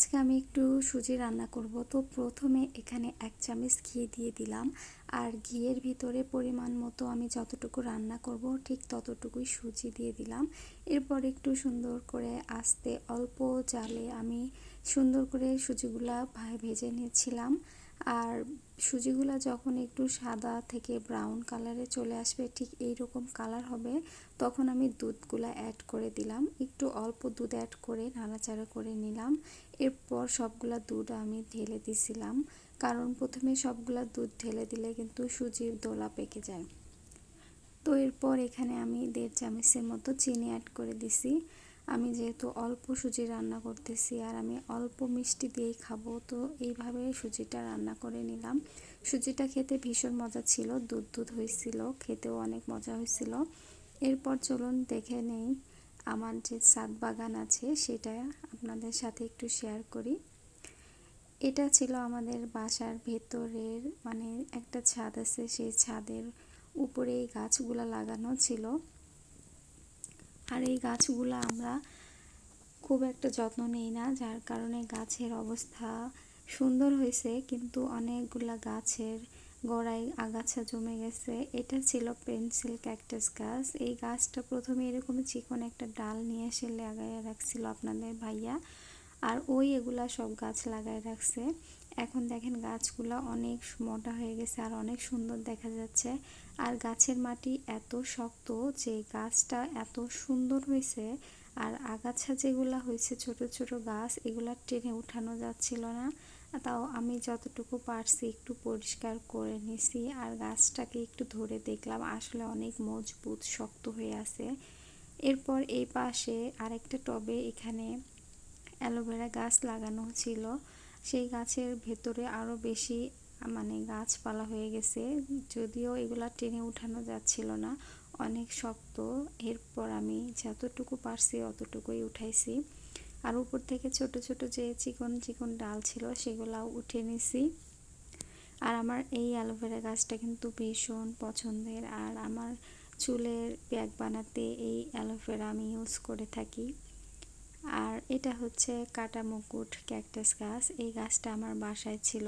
আজকে আমি একটু সুজি রান্না করব। তো প্রথমে এখানে এক চামচ ঘি দিয়ে দিলাম। আর ঘিয়ের ভিতরে পরিমাণ মতো আমি যতটুকু রান্না করব, ঠিক ততটুকুই সুজি দিয়ে দিলাম। এরপর একটু সুন্দর করে আস্তে অল্প জালে আমি সুন্দর করে সুজিগুলা ভেজে নিয়েছিলাম। আর সুজিগুলো যখন একটু সাদা থেকে ব্রাউন কালারে চলে আসবে, ঠিক এই রকম কালার হবে, তখন আমি দুধগুলো অ্যাড করে দিলাম। একটু অল্প দুধ অ্যাড করে নাড়াচাড়া করে নিলাম। এরপর সবগুলা দুধ আমি ঢেলে দিছিলাম। কারণ প্রথমে সবগুলা দুধ ঢেলে দিলে কিন্তু সুজির দোলা পেকে যায়। তো এরপর এখানে আমি দেড় চামচের মতো চিনি অ্যাড করে দিছি। আমি যেহেতু অল্প সুজি রান্না করতেছি আর আমি অল্প মিষ্টি দিয়েই খাব, তো এইভাবে সুজিটা রান্না করে নিলাম। সুজিটা খেতে ভীষণ মজা ছিল, দুধ দুধ হয়েছিল, খেতেও অনেক মজা হয়েছিল। এরপর চলুন দেখে নেই আমার যে সাত বাগান আছে, সেটা আপনাদের সাথে একটু শেয়ার করি। এটা ছিল আমাদের বাসার ভেতরের মানে একটা ছাদ আছে, সেই ছাদের উপরে এই গাছগুলা লাগানো ছিল। আর এই গাছগুলো আমরা খুব একটা যত্ন নেই না, যার কারণে গাছের অবস্থা সুন্দর হয়েছে, কিন্তু অনেকগুলা গাছের গোড়ায় আগাছা জমে গেছে। এটা ছিল পেন্সিল ক্যাকটাস গাছ। এই গাছটা প্রথমে এরকম চিকন একটা ডাল নিয়ে এসে লাগাইয়া রাখছিল আপনাদের ভাইয়া। আর ওই এগুলা সব গাছ লাগায় রাখছে। এখন দেখেন গাছগুলা অনেক মোটা হয়ে গেছে আর অনেক সুন্দর দেখা যাচ্ছে। আর গাছের মাটি এত শক্ত যে গাছটা এত সুন্দর হয়েছে। আর আগাছা যেগুলো হয়েছে ছোট ছোট গাছ, এগুলা টেনে উঠানো যাচ্ছিল না। তাও আমি যতটুকু পারছি একটু পরিষ্কার করে নিছি আর গাছটাকে একটু ধরে দেখলাম আসলে অনেক মজবুত, শক্ত হয়ে আছে। এরপর এই পাশে আরেকটা টবে এখানে অ্যালোভেরা গাছ লাগানো ছিল। সেই গাছের ভেতরে আরও বেশি মানে গাছপালা হয়ে গেছে। যদিও এগুলা টেনে উঠানো যাচ্ছিল না, অনেক শক্ত। এরপর আমি যতটুকু পারছি অতটুকুই উঠাইছি। আর উপর থেকে ছোট ছোট যে চিকন চিকন ডাল ছিল, সেগুলাও উঠে নিছি। আর আমার এই অ্যালোভেরা গাছটা কিন্তু ভীষণ পছন্দের। আর আমার চুলের ব্যাগ বানাতে এই অ্যালোভেরা আমি ইউজ করে থাকি। আর এটা হচ্ছে কাটা মুকুট ক্যাকটাস গাছ। এই গাছটা আমার বাসায় ছিল।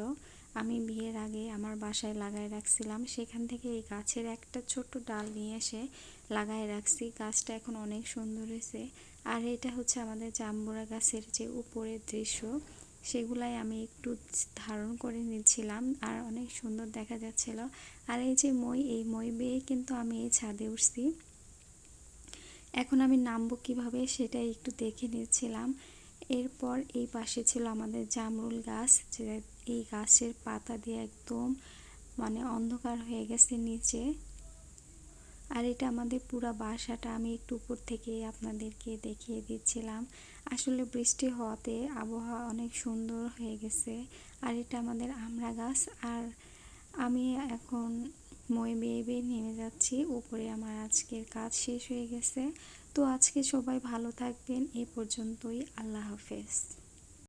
আমি বিয়ের আগে আমার বাসায় লাগাই রাখছিলাম। সেখান থেকে এই গাছের একটা ছোট্ট ডাল নিয়ে এসে লাগাই রাখছি। গাছটা এখন অনেক সুন্দর হয়েছে। আর এটা হচ্ছে আমাদের জাম্বুরা গাছের যে উপরের দৃশ্য, সেগুলাই আমি একটু ধারণ করে নিচ্ছিলাম আর অনেক সুন্দর দেখা যাচ্ছিল। আর এই যে মই, এই মই বেয়ে কিন্তু আমি এই ছাদে উঠছি। এখন আমি নামবো কীভাবে সেটাই একটু দেখে নিচ্ছিলাম এরপর এই পাশে ছিল আমাদের জামরুল গাছ এই গাছের পাতা দিয়ে একদম মানে অন্ধকার হয়ে গেছে নিচে। আর এটা আমাদের পুরো বাসাটা, আমি একটু উপর থেকে আপনাদেরকে দেখিয়ে দিচ্ছিলাম। আসলে বৃষ্টি হওয়াতে আবহাওয়া অনেক সুন্দর হয়ে গেছে। আর এটা আমাদের আমড়া গাছ, আর আমি এখন মই বেয়ে বেয়ে নেমে যাচ্ছি, উপরে আমার আজকের কাজ শেষ হয়ে গেছে। তো আজকে সবাই ভালো থাকবেন, এ পর্যন্তই, আল্লাহ হাফেজ।